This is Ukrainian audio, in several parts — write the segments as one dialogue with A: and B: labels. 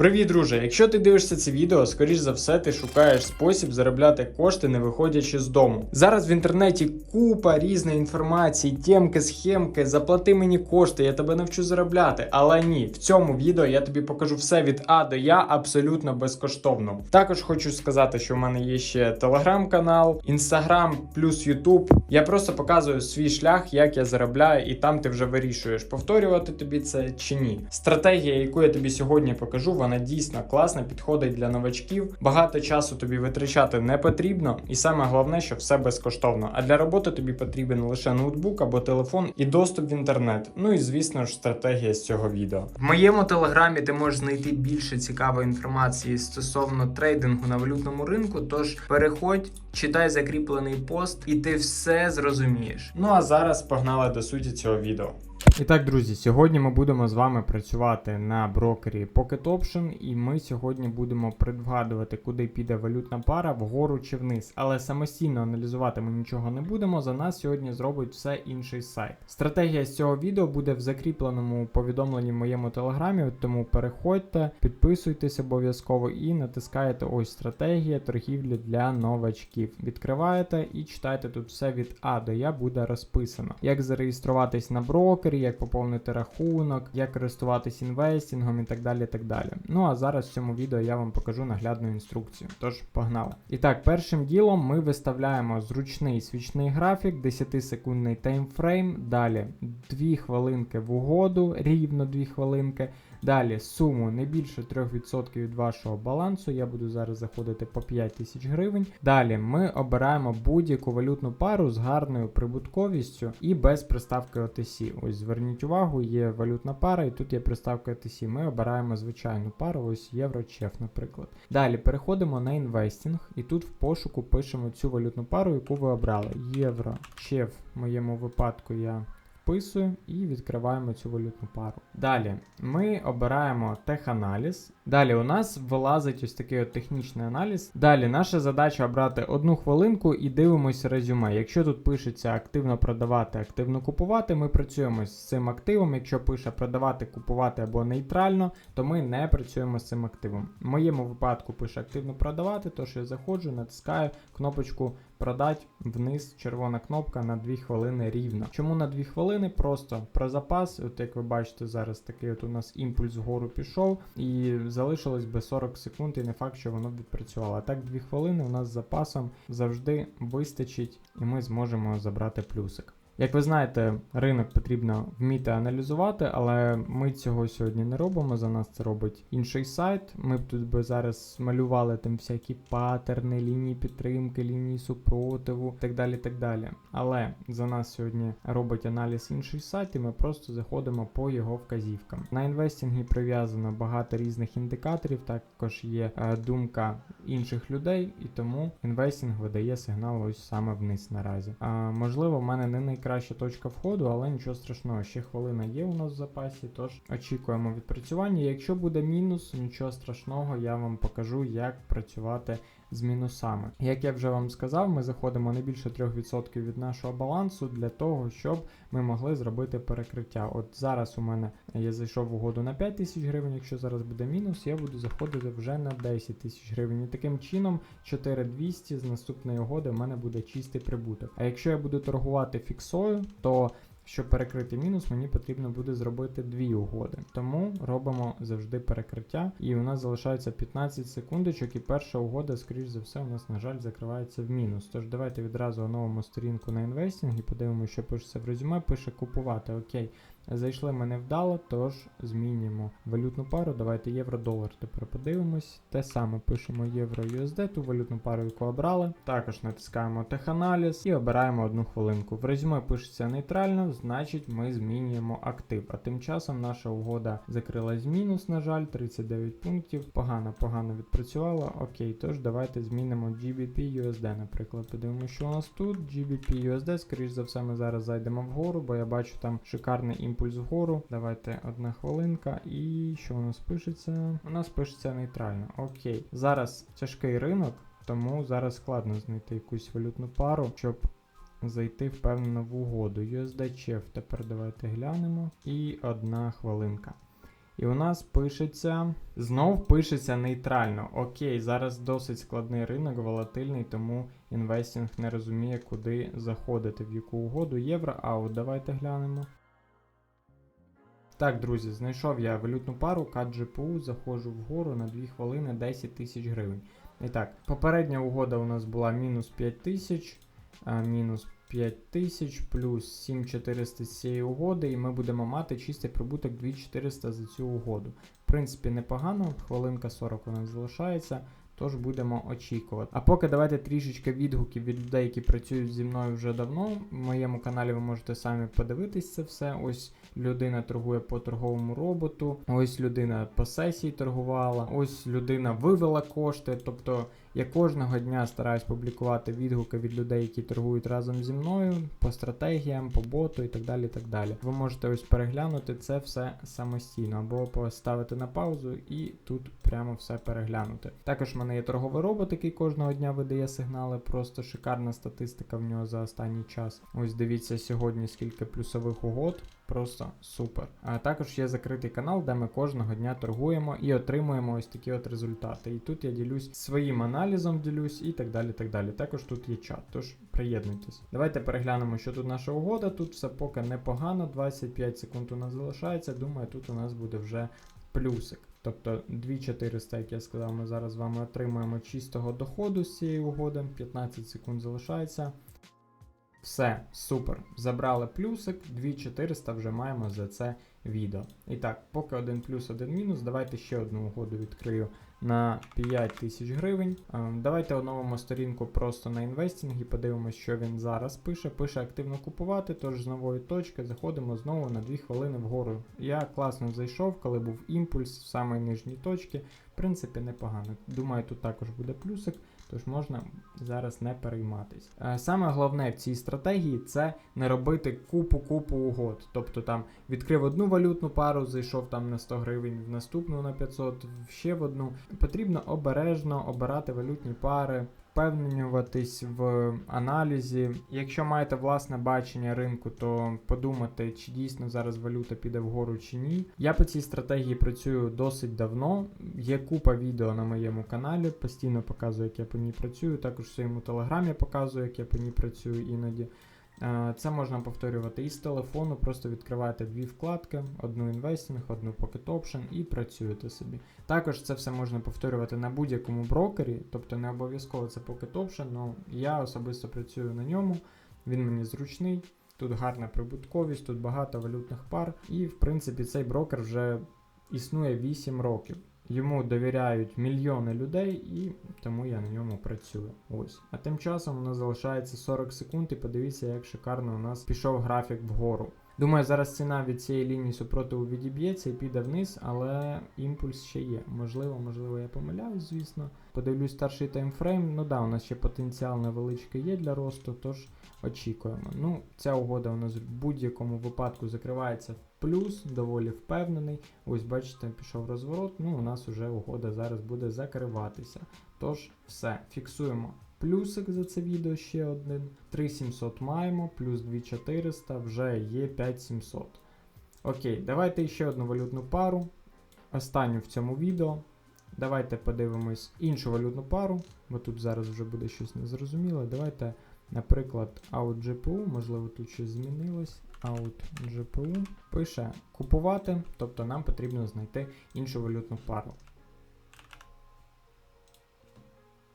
A: Привіт, друже! Якщо ти дивишся це відео, скоріш за все, ти шукаєш спосіб заробляти кошти, не виходячи з дому. Зараз в інтернеті купа різної інформації, темки, схемки, заплати мені кошти, я тебе навчу заробляти. Але ні, в цьому відео я тобі покажу все від А до Я абсолютно безкоштовно. Також хочу сказати, що в мене є ще телеграм-канал, інстаграм плюс Ютуб. Я просто показую свій шлях, як я заробляю, і там ти вже вирішуєш, повторювати тобі це чи ні. Стратегія, яку я тобі сьогодні покажу, вона дійсно класна, підходить для новачків. Багато часу тобі витрачати не потрібно, і саме головне, що все безкоштовно. А для роботи тобі потрібен лише ноутбук або телефон і доступ в інтернет. Ну і звісно ж, стратегія з цього відео. В моєму телеграмі ти можеш знайти більше цікавої інформації стосовно трейдингу на валютному ринку. Тож переходь, читай закріплений пост, і ти все зрозумієш. Ну а зараз погнали до суті цього відео. І так, друзі, сьогодні ми будемо з вами працювати на брокері Pocket Option, і ми сьогодні будемо предвгадувати, куди піде валютна пара вгору чи вниз. Але самостійно аналізувати ми нічого не будемо. За нас сьогодні зробить все інший сайт. Стратегія з цього відео буде в закріпленому повідомленні в моєму телеграмі, тому переходьте, підписуйтесь обов'язково і натискаєте ось стратегія торгівлі для новачків. Відкриваєте і читайте тут все від А до Я буде розписано. Як зареєструватись на брокері, як поповнити рахунок, як користуватись інвестингом і так далі. так далі. Ну а зараз в цьому відео я вам покажу наглядну інструкцію. Тож погнали. І так, першим ділом ми виставляємо зручний свічний графік, 10-секундний таймфрейм. Далі 2 хвилинки в угоду, рівно 2 хвилинки. Далі суму не більше 3% від вашого балансу. Я буду зараз заходити по 5 тисяч гривень. Далі ми обираємо будь-яку валютну пару з гарною прибутковістю і без приставки OTC. Ось зверніть увагу, є валютна пара, і тут є приставка OTC. Ми обираємо звичайну пару, ось євро-чеф, наприклад. Далі переходимо на інвестінг, і тут в пошуку пишемо цю валютну пару, яку ви обрали. Євро-чеф, в моєму випадку я вписую і відкриваємо цю валютну пару. Далі ми обираємо теханаліз. Далі у нас вилазить ось такий от технічний аналіз. Далі наша задача обрати одну хвилинку і дивимося резюме. Якщо тут пишеться активно продавати, активно купувати, ми працюємо з цим активом. Якщо пише продавати, купувати або нейтрально, то ми не працюємо з цим активом. В моєму випадку пише активно продавати, тож я заходжу, натискаю кнопочку продать вниз червона кнопка на 2 хвилини рівно. Чому на 2 хвилини? Просто про запас, от як ви бачите, зараз такий от у нас імпульс вгору пішов, і залишилось би 40 секунд, і не факт, що воно відпрацювало. А так 2 хвилини у нас з запасом завжди вистачить, і ми зможемо забрати плюсик. Як ви знаєте, ринок потрібно вміти аналізувати, але ми цього сьогодні не робимо. За нас це робить інший сайт. Ми б тут би зараз малювали там всякі паттерни, лінії підтримки, лінії супротиву, так далі. так далі. Але за нас сьогодні робить аналіз інший сайт, і ми просто заходимо по його вказівкам. На інвестингі прив'язано багато різних індикаторів. Також є е, думка інших людей, і тому інвестинг видає сигнал ось саме вниз наразі. А, можливо, в мене не найкраща точка входу, але нічого страшного. Ще хвилина є у нас в запасі, тож очікуємо відпрацювання. Якщо буде мінус, нічого страшного, я вам покажу, як працювати з мінусами. Як я вже вам сказав, ми заходимо не більше 3% від нашого балансу для того, щоб ми могли зробити перекриття. От зараз у мене я зайшов в угоду на 5 тисяч гривень. Якщо зараз буде мінус, я буду заходити вже на 10 тисяч гривень. І таким чином 4200 з наступної угоди в мене буде чистий прибуток. А якщо я буду торгувати фіксою, то щоб перекрити мінус, мені потрібно буде зробити дві угоди. Тому робимо завжди перекриття. І у нас залишається 15 секундочок, і перша угода, скоріш за все, у нас, на жаль, закривається в мінус. Тож давайте відразу оновимо сторінку на інвестінг і подивимося, що пишеться в резюме. Пише купувати. Окей. Зайшли ми невдало, тож змінюємо валютну пару. Давайте євро-долар тепер подивимось. Те саме пишемо євро-USD, ту валютну пару, яку обрали. Також натискаємо теханаліз і обираємо одну хвилинку. В резюме пишеться нейтрально, значить ми змінюємо актив. А тим часом наша угода закрилась в мінус, на жаль, 39 пунктів. Погано, погано відпрацювала. Окей, тож давайте змінимо GBP USD, наприклад. Подивимося, що у нас тут. GBP USD, скоріш за все, ми зараз зайдемо вгору, бо я бачу там шикарний імпульс вгору. Давайте одна хвилинка. І що у нас пишеться? У нас пишеться нейтрально. Окей. Зараз тяжкий ринок, тому зараз складно знайти якусь валютну пару, щоб зайти впевнено в угоду. USD Chef тепер давайте глянемо. І одна хвилинка. І у нас пишеться. Знов пишеться нейтрально. Окей, зараз досить складний ринок, волатильний, тому інвестінг не розуміє, куди заходити, в яку угоду. Євро, аут, давайте глянемо. Так, друзі, знайшов я валютну пару GPU, заходжу вгору на 2 хвилини 10 тисяч гривень. І так, попередня угода у нас була мінус 5 тисяч, мінус 5 тисяч, плюс 7400 з цієї угоди, і ми будемо мати чистий прибуток 2400 за цю угоду. В принципі, непогано, хвилинка 40 у нас залишається. Тож будемо очікувати. А поки давайте трішечки відгуків від людей, які працюють зі мною вже давно. В моєму каналі ви можете самі подивитись це все. Ось людина торгує по торговому роботу, ось людина по сесії торгувала, ось людина вивела кошти. Тобто я кожного дня стараюсь публікувати відгуки від людей, які торгують разом зі мною, по стратегіям, по боту і так далі. і так далі. Ви можете ось переглянути це все самостійно, або поставити на паузу і тут прямо все переглянути. Також в мене є торговий робот, який кожного дня видає сигнали. Просто шикарна статистика в нього за останній час. Ось дивіться сьогодні, скільки плюсових угод. Просто супер. А також є закритий канал, де ми кожного дня торгуємо і отримуємо ось такі от результати. І тут я ділюсь своїм аналізом, ділюсь і так далі. так далі. Також тут є чат, тож приєднуйтесь. Давайте переглянемо, що тут наша угода. Тут все поки непогано, 25 секунд у нас залишається. Думаю, тут у нас буде вже плюсик. Тобто 2400, як я сказав, ми зараз з вами отримуємо чистого доходу з цієї угоди. 15 секунд залишається. Все, супер. Забрали плюсик, 2400 вже маємо за це відео. І так, поки один плюс, один мінус, давайте ще одну угоду відкрию на 5 тисяч гривень. Ем, Давайте оновимо сторінку просто на інвестінг і подивимося, що він зараз пише. Пише активно купувати, тож з нової точки заходимо знову на 2 хвилини вгору. Я класно зайшов, коли був імпульс в самій нижній точці. В принципі, непогано. Думаю, тут також буде плюсик. Тож можна зараз не перейматись. Е, Саме головне в цій стратегії це не робити купу-купу угод. Тобто там відкрив одну валютну пару, зайшов там на 100 гривень, в наступну на 500, ще в одну. Потрібно обережно обирати валютні пари. Впевнюватись в аналізі. Якщо маєте власне бачення ринку, то подумати, чи дійсно зараз валюта піде вгору чи ні. Я по цій стратегії працюю досить давно. Є купа відео на моєму каналі, постійно показую, як я по ній працюю. Також в своєму телеграмі показую, як я по ній працюю іноді. Е, Це можна повторювати із телефону, просто відкриваєте дві вкладки: одну інвестинг, одну Pocket Option і працюєте собі. Також це все можна повторювати на будь-якому брокері, тобто не обов'язково це Pocket Option, але я особисто працюю на ньому, він мені зручний. Тут гарна прибутковість, тут багато валютних пар, і в принципі цей брокер вже існує 8 років. Йому довіряють мільйони людей, і тому я на ньому працюю. Ось. А тим часом у нас залишається 40 секунд, і подивіться, як шикарно у нас пішов графік вгору. Думаю, зараз ціна від цієї лінії супротиву відіб'ється і піде вниз, але імпульс ще є. Можливо, можливо, я помиляюсь, звісно. Подивлюсь старший таймфрейм. Ну да, у нас ще потенціал невеличкий є для росту, тож очікуємо. Ну, ця угода у нас в будь-якому випадку закривається в плюс, доволі впевнений. Ось, бачите, пішов розворот. Ну, у нас вже угода зараз буде закриватися. Тож, все, фіксуємо. Плюсик за це відео ще один. 3700 маємо, плюс 2400, вже є 5700. Окей, давайте ще одну валютну пару. Останню в цьому відео. Давайте подивимось іншу валютну пару, бо тут зараз вже буде щось незрозуміле. Давайте, наприклад, Out GPU, можливо, тут щось змінилось. Out GPU пише купувати, тобто нам потрібно знайти іншу валютну пару.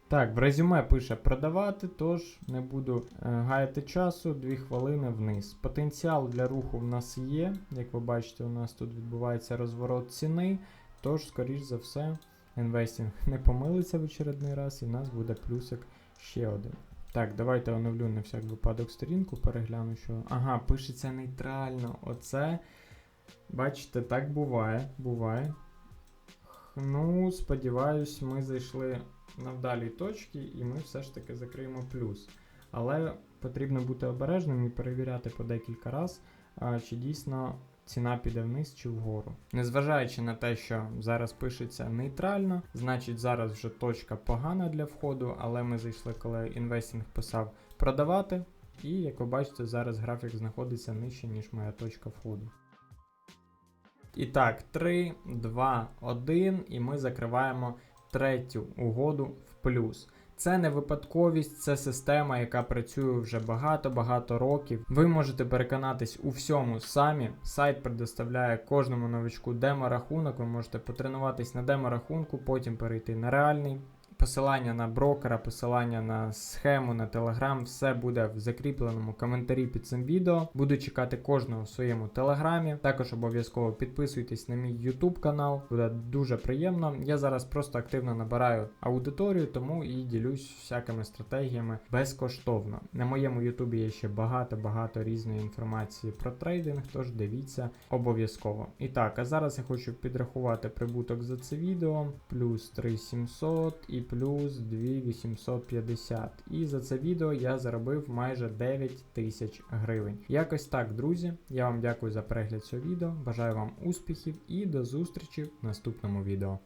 A: Так, в резюме пише продавати, тож не буду е, гаяти часу, 2 хвилини вниз. Потенціал для руху в нас є. Як ви бачите, у нас тут відбувається розворот ціни, тож, скоріш за все, інвестинг не помилиться в очередний раз, і в нас буде плюсик ще один. Так, давайте оновлю на всяк випадок сторінку, перегляну, що. Ага, пишеться нейтрально. Оце. Бачите, так буває. Буває. Ну, сподіваюсь, ми зайшли на вдалій точки, і ми все ж таки закриємо плюс. Але потрібно бути обережним і перевіряти по декілька разів, чи дійсно ціна піде вниз чи вгору. Незважаючи на те, що зараз пишеться нейтрально, значить зараз вже точка погана для входу, але ми зайшли, коли інвестинг писав продавати. І як ви бачите, зараз графік знаходиться нижче, ніж моя точка входу. І так, 3, 2, 1, і ми закриваємо третю угоду в плюс. Це не випадковість, це система, яка працює вже багато-багато років. Ви можете переконатись у всьому самі. Сайт предоставляє кожному новичку демо-рахунок. Ви можете потренуватись на демо-рахунку, потім перейти на реальний. Посилання на брокера, посилання на схему, на телеграм, все буде в закріпленому коментарі під цим відео. Буду чекати кожного в своєму телеграмі. Також обов'язково підписуйтесь на мій YouTube канал, буде дуже приємно. Я зараз просто активно набираю аудиторію, тому і ділюсь всякими стратегіями безкоштовно. На моєму YouTube є ще багато-багато різної інформації про трейдинг, тож дивіться обов'язково. І так, а зараз я хочу підрахувати прибуток за це відео: плюс 3700 і плюс 2850. І за це відео я заробив майже 9 тисяч гривень. Якось так, друзі. Я вам дякую за перегляд цього відео. Бажаю вам успіхів і до зустрічі в наступному відео.